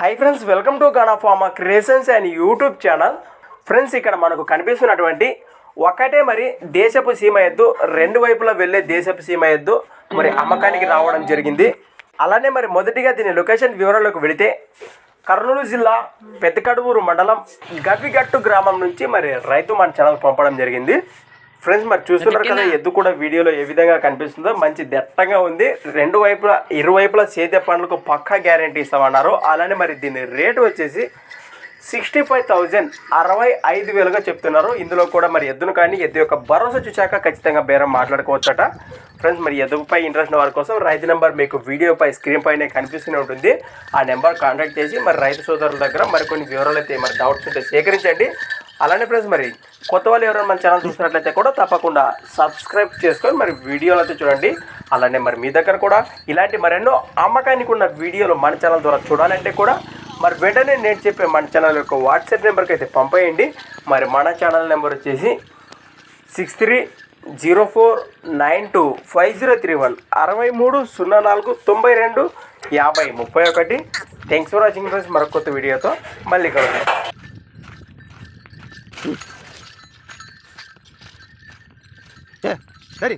Hi friends welcome to Gana pharma creations and YouTube channel friends ఇక్కడ మనకు కనిపిస్తున్నటువంటి ఒకటే మరి దేశపు సీమ ఎద్దు రెండు వైపులా వెళ్ళే దేశపు సీమ ఎద్దు మరి అమ్మకానికి రావడం జరిగింది. అలానే మరి మొదటిగా దీని లొకేషన్ వివరాలకు వెళితే కర్నూలు జిల్లా పెద్దకడువూరు మండలం గవిగట్టు గ్రామం నుంచి మరి రైతు మన ఛానల్ పంపడం జరిగింది. ఫ్రెండ్స్ మరి చూస్తున్నారు కదా ఎద్దు కూడా వీడియోలో ఏ విధంగా కనిపిస్తుందో. మంచి దట్టంగా ఉంది. రెండు వైపులా ఇరువైపులా సేద్య పనులకు పక్కా గ్యారంటీ ఇస్తామన్నారు. అలానే మరి దీని రేటు వచ్చేసి సిక్స్టీ ఫైవ్ థౌజండ్ అరవై ఐదు వేలుగా చెప్తున్నారు. ఇందులో కూడా మరి ఎద్దును కానీ ఎద్దు యొక్క భరోసా చూశాక ఖచ్చితంగా బేరం మాట్లాడుకోవచ్చట. ఫ్రెండ్స్ మరి ఎద్దుపై ఇంట్రెస్ట్ ఉన్న వారి కోసం రైతు నెంబర్ మీకు వీడియోపై స్క్రీన్ పైనే కనిపిస్తూనే ఉంటుంది. ఆ నెంబర్ కాంటాక్ట్ చేసి మరి రైతు సోదరుల దగ్గర మరికొన్ని వివరాలు అయితే మరి డౌట్స్ ఉంటే సేకరించండి. అలానే ఫ్రెండ్స్ మరి కొత్త వాళ్ళు ఎవరైనా మన ఛానల్ చూసినట్లయితే కూడా తప్పకుండా సబ్స్క్రైబ్ చేసుకొని మరి వీడియోలు అయితే చూడండి. అలానే మరి మీ దగ్గర కూడా ఇలాంటి మరెన్నో అమ్మకానికి ఉన్న వీడియోలు మన ఛానల్ ద్వారా చూడాలంటే కూడా మరి వెంటనే నేను చెప్పే మన ఛానల్ యొక్క వాట్సాప్ నెంబర్కి అయితే పంపేయండి. మరి మన ఛానల్ నెంబర్ వచ్చేసి six three zero four nine two five zero three one అరవై మూడు సున్నా నాలుగు తొంభై రెండు యాభై ముప్పై ఒకటి. థ్యాంక్స్ ఫర్ వాచింగ్ ఫ్రెండ్స్ మరొక కొత్త వీడియోతో మళ్ళీ కలుగుతాం ఏ సరే